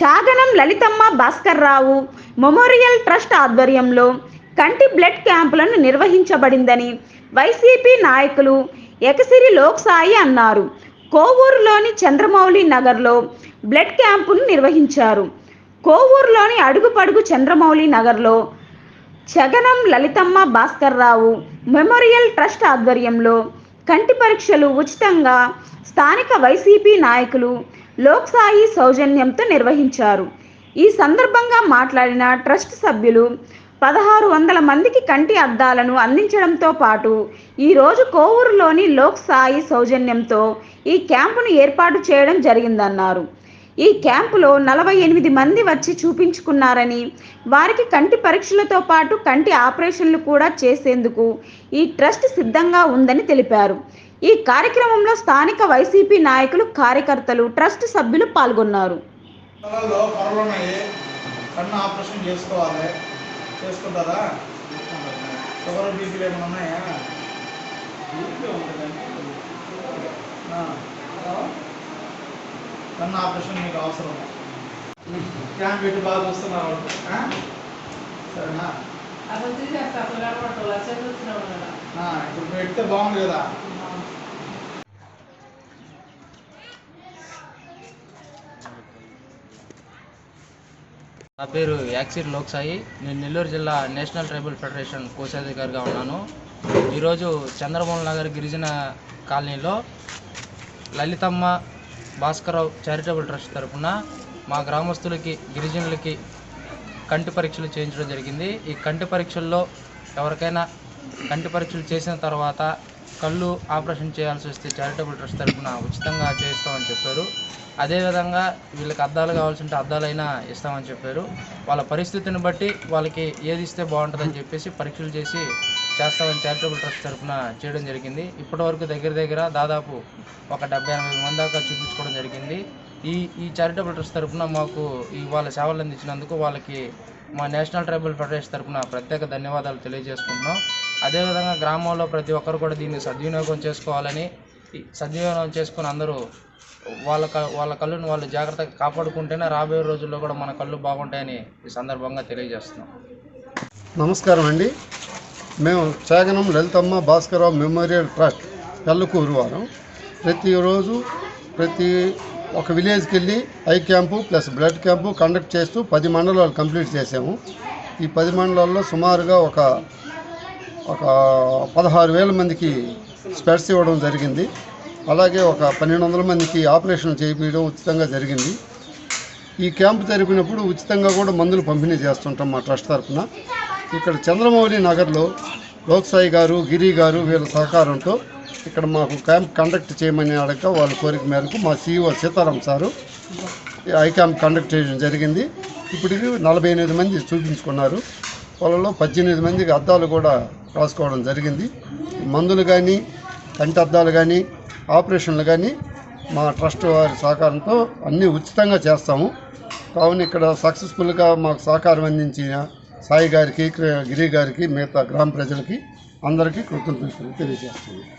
కాగనం Lalitamma Bhaskarrao memorial trust ఆధ్వర్యంలో కంటి blood క్యాంపులను నిర్వహించబడిందని YCP నాయకులు ఎకసిరి లోక్సాయి అన్నారు. కోవూరులోని చంద్రమౌళి నగర్లో బ్లడ్ క్యాంపును నిర్వహించారు. కోవూరులోని అడుగుపడుగు చంద్రమౌళి నగర్లో చగనం లలితమ్మ భాస్కర్రావు మెమోరియల్ ట్రస్ట్ ఆధ్వర్యంలో కంటి పరీక్షలు ఉచితంగా స్థానిక వైసీపీ నాయకులు లోక్సాయి సౌజన్యంతో నిర్వహించారు. ఈ సందర్భంగా మాట్లాడిన ట్రస్ట్ సభ్యులు పదహారు వందల మందికి కంటి అద్దాలను అందించడంతో పాటు ఈరోజు కోవూరులోని లోక్ సాయి సౌజన్యంతో ఈ క్యాంపును ఏర్పాటు చేయడం జరిగిందన్నారు. ఈ క్యాంపులో నలభై ఎనిమిది మంది వచ్చి చూపించుకున్నారని వారికి కంటి పరీక్షలతో పాటు కంటి ఆపరేషన్లు కూడా చేసేందుకు ఈ ట్రస్ట్ సిద్ధంగా ఉందని తెలిపారు. ఈ కార్యక్రమంలో స్థానిక వైసీపీ నాయకులు కార్యకర్తలు ట్రస్ట్ సభ్యులు పాల్గొన్నారు. కన్ను ఆపరేషన్ చేసుకోవాలి. చేసుకుంటారా? షుగర్ బీపీలు ఏమైనా ఉన్నాయా? ఆ. కన్ను ఆపరేషన్ మీకు అవసరం. క్యాంప్ పెట్టి బాగా చూస్తున్నావు? సరేనా? ఇప్పుడు పెడితే బాగుంది కదా. నా పేరు యాక్సిర్ లోక్సాయి. నేను నెల్లూరు జిల్లా నేషనల్ ట్రైబల్ ఫెడరేషన్ కోశాధికారిగా ఉన్నాను. ఈరోజు చంద్రమోహన్ నగర్ గిరిజన కాలనీలో లలితమ్మ భాస్కరరావు చారిటబుల్ ట్రస్ట్ తరపున మా గ్రామస్తులకి గిరిజనులకి కంటి పరీక్షలు చేయించడం జరిగింది. ఈ కంటి పరీక్షల్లో ఎవరికైనా కంటి పరీక్షలు చేసిన తర్వాత కళ్ళు ఆపరేషన్ చేయాల్సి వస్తే చారిటబుల్ ట్రస్ట్ తరపున ఉచితంగా చేయిస్తామని చెప్పారు. అదేవిధంగా వీళ్ళకి అద్దాలు కావాల్సింటే అద్దాలైనా ఇస్తామని చెప్పారు. వాళ్ళ పరిస్థితిని బట్టి వాళ్ళకి ఏది ఇస్తే బాగుంటుందని చెప్పేసి పరీక్షలు చేసి చేస్తామని చారిటబుల్ ట్రస్ట్ తరపున చేయడం జరిగింది. ఇప్పటివరకు దగ్గర దగ్గర దాదాపు ఒక డెబ్బై ఎనభై మంది దాకా చూపించుకోవడం జరిగింది. ఈ ఈ చారిటబుల్ ట్రస్ట్ తరఫున మాకు ఈ వాళ్ళ సేవలు అందించినందుకు వాళ్ళకి మా నేషనల్ ట్రైబల్ ఫెడరేషన్ తరపున ప్రత్యేక ధన్యవాదాలు తెలియజేసుకుంటున్నాం. అదేవిధంగా గ్రామంలో ప్రతి ఒక్కరు కూడా దీన్ని సద్వినియోగం చేసుకోవాలని సద్వినియోగం చేసుకుని అందరూ వాళ్ళ క వాళ్ళ కళ్ళును వాళ్ళు జాగ్రత్తగా కాపాడుకుంటేనే రాబోయే రోజుల్లో కూడా మన కళ్ళు బాగుంటాయని ఈ సందర్భంగా తెలియజేస్తున్నాం. నమస్కారం అండి. మేము చాగనం లలితమ్మ భాస్కరరావు మెమోరియల్ ట్రస్ట్ ఎల్లకూరు వారం. ప్రతిరోజు ప్రతి ఒక విలేజ్కి వెళ్ళి eye camp plus blood camp conduct చేస్తూ పది మండలాలు కంప్లీట్ చేసాము ఈ పది మండలాల్లో సుమారుగా ఒక ఒక పదహారు వేల మందికి స్పెట్స్ ఇవ్వడం జరిగింది. అలాగే ఒక పన్నెండు వందల మందికి ఆపరేషన్ చేయించడం ఉచితంగా జరిగింది. ఈ క్యాంపు జరిపినప్పుడు ఉచితంగా కూడా మందులు పంపిణీ చేస్తుంటాం మా ట్రస్ట్ తరఫున. ఇక్కడ చంద్రమౌళి నగర్లో లోక్సాయి గారు గిరి గారు వీళ్ళ సహకారంతో ఇక్కడ మాకు క్యాంప్ కండక్ట్ చేయమని అడగ వాళ్ళ కోరిక మేరకు మా CEO Sitaram sir eye camp conduct చేయడం జరిగింది. ఇప్పటికి నలభై ఎనిమిది మంది చూపించుకున్నారు. పొలంలో పద్దెనిమిది మందికి అద్దాలు కూడా రాసుకోవడం జరిగింది. మందులు కానీ కంటి అద్దాలు కానీ ఆపరేషన్లు కానీ మా ట్రస్ట్ వారి సహకారంతో అన్నీ ఉచితంగా చేస్తాము. కావున ఇక్కడ సక్సెస్ఫుల్గా మాకు సహకారం అందించిన సాయి గారికి గిరి గారికి మిగతా గ్రామ ప్రజలకి అందరికీ కృతజ్ఞతలు తెలియజేస్తున్నాను